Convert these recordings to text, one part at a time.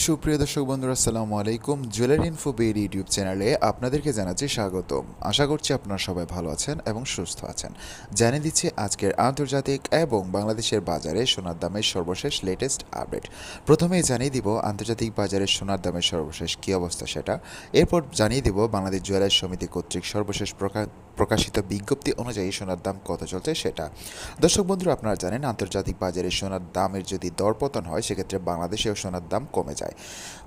সুপ্রিয় দর্শক বন্ধুরা, আসসালামু আলাইকুম। জুয়েলারি ইনফো বের ইউটিউব চ্যানেলে আপনাদেরকে জানাচ্ছি স্বাগতম। আশা করছি আপনারা সবাই ভালো আছেন এবং সুস্থ আছেন। জানিয়ে দিচ্ছি আজকের আন্তর্জাতিক এবং বাংলাদেশের বাজারে সোনার দামের সর্বশেষ লেটেস্ট আপডেট প্রথমেই জানিয়ে দিব, আন্তর্জাতিক বাজারে সোনার দামের সর্বশেষ কী অবস্থা সেটা। এরপর জানিয়ে দিব বাংলাদেশ জুয়েলারি সমিতি কর্তৃক সর্বশেষ প্রকা- প্রকাশিত বিজ্ঞপ্তি অনুযায়ী সোনার দাম কত চলছে সেটা। দর্শক বন্ধুরা, আপনারা জানেন আন্তর্জাতিক বাজারে সোনার দামের যদি দরপতন হয়, সেক্ষেত্রে বাংলাদেশেও সোনার দাম কমে যায়।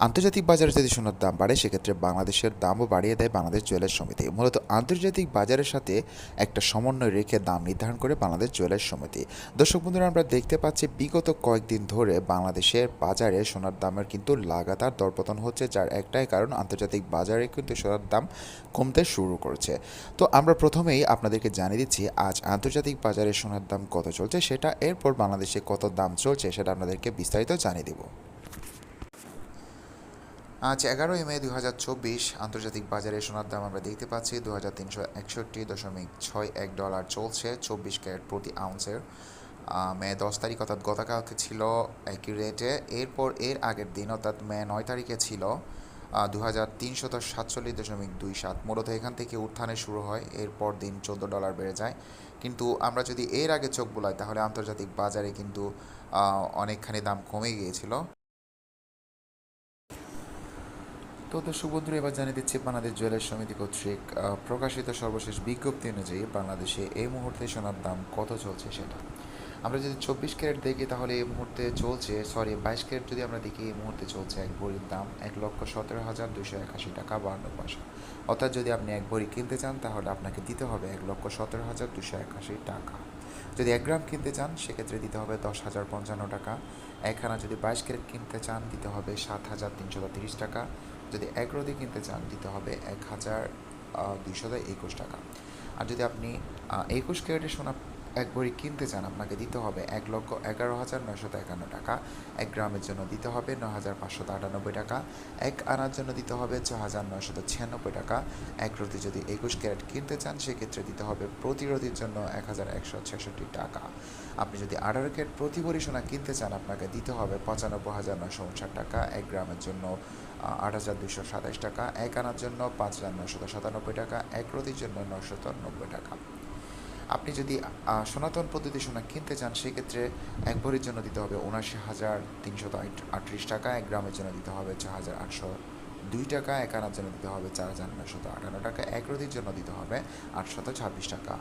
আন্তর্জাতিক বাজারে যদি সোনার দাম বাড়ে, সেক্ষেত্রে বাংলাদেশের দামও বাড়িয়ে দেয় বাংলাদেশ জুয়েলার্স সমিতি। মূলত আন্তর্জাতিক বাজারের সাথে একটা সমন্বয় রেখে দাম নির্ধারণ করে বাংলাদেশ জুয়েলার্স সমিতি। দর্শক বন্ধুরা, আমরা দেখতে পাচ্ছি বিগত কয়েকদিন ধরে বাংলাদেশের বাজারে সোনার দামের কিন্তু লাগাতার দরপতন হচ্ছে, যার একটাই কারণ আন্তর্জাতিক বাজারে কিন্তু সোনার দাম কমতে শুরু করেছে। তো আমরা প্রথমেই আপনাদেরকে জানিয়ে দিচ্ছি, আজ আন্তর্জাতিক বাজারে সোনার দাম কত চলছে সেটা, এরপর বাংলাদেশে কত দাম চলছে সেটা আপনাদেরকে বিস্তারিত জানিয়ে দিব। আজ এগারোই মে দু হাজার চব্বিশ, আন্তর্জাতিক বাজারে সোনার দাম আমরা দেখতে পাচ্ছি দু হাজার তিনশো একষট্টি দশমিক ছয় এক ডলার চলছে, চব্বিশ ক্যারেট প্রতি আউন্সের। মে দশ তারিখ অর্থাৎ গতকালকে ছিল একই রেটে, এরপর এর আগের দিন অর্থাৎ মে নয় তারিখে ছিল। দু হাজার তিনশত সাতচল্লিশ দশমিক দুই সাত। মূলত এখান থেকে উত্থানে শুরু হয়, এরপর দিন চোদ্দ ডলার বেড়ে যায়। কিন্তু আমরা যদি এর আগে চোখ বোলাই, তাহলে আন্তর্জাতিক বাজারে কিন্তু অনেকখানি দাম কমে গিয়েছিল। তো দর্শক বন্ধুরা, এবার জানিয়ে দিচ্ছি বাংলাদেশ জুয়েলার্স সমিতি কর্তৃক প্রকাশিত সর্বশেষ বিজ্ঞপ্তি অনুযায়ী বাংলাদেশে এই মুহূর্তে সোনার দাম কত চলছে সেটা। আমরা যদি চব্বিশ ক্যারেট দেখি তাহলে এই মুহূর্তে চলছে সরি বাইশ ক্যারেট যদি আমরা দেখি এই মুহূর্তে চলছে এক ভরির দাম এক লক্ষ সতেরো হাজার দুশো একাশি টাকা বাহান্ন পয়সা। অর্থাৎ যদি আপনি এক ভরি কিনতে চান তাহলে আপনাকে দিতে হবে এক লক্ষ সতেরো হাজার দুশো একাশি টাকা। যদি এক গ্রাম কিনতে চান সেক্ষেত্রে দিতে হবে দশ হাজার পঞ্চান্ন টাকা। একখানা যদি বাইশ ক্যারেট কিনতে চান দিতে হবে সাত হাজার তিনশো তিরিশ টাকা। যদি এক রোদে কিনতে চান দিতে হবে এক হাজার দুইশো একুশ টাকা। আর যদি আপনি একুশ ক্যারেটের সোনা এক ভরি কিনতে চান, আপনাকে দিতে হবে এক লক্ষ এগারো হাজার নয়শত একান্ন টাকা। এক গ্রামের জন্য দিতে হবে ন হাজার পাঁচশত আটানব্বই টাকা। এক আনার জন্য দিতে হবে ছ হাজার নয়শত ছিয়ানব্বই টাকা। এক রতি যদি একুশ ক্যারেট কিনতে চান, সেক্ষেত্রে দিতে হবে প্রতিরোধীর জন্য এক হাজার একশো ছেষট্টি টাকা। আপনি যদি আঠারো ক্যারেট প্রতি ভরি সোনা কিনতে চান, আপনাকে দিতে হবে পঁচানব্বই হাজার নয়শো উনষাট টাকা। এক গ্রামের জন্য আট হাজার দুশো সাতাশ টাকা। এক আনার জন্য পাঁচ হাজার নয়শত সাতানব্বই টাকা। এক রতির জন্য নয়শত নব্বই টাকা। আপনি যদি সনাতন পদ্ধতি সোনা কিনতে চান, সেক্ষেত্রে এক ভরির জন্য দিতে হবে উনাশি হাজার তিনশো আটত্রিশ টাকা, এক গ্রামের জন্য দিতে হবে ছ হাজার আটশো দুই টাকা, এক আনার জন্য দিতে হবে চার হাজার নয়শত আটান্ন টাকা, এক রতির জন্য দিতে হবে আটশত ছাব্বিশ টাকা।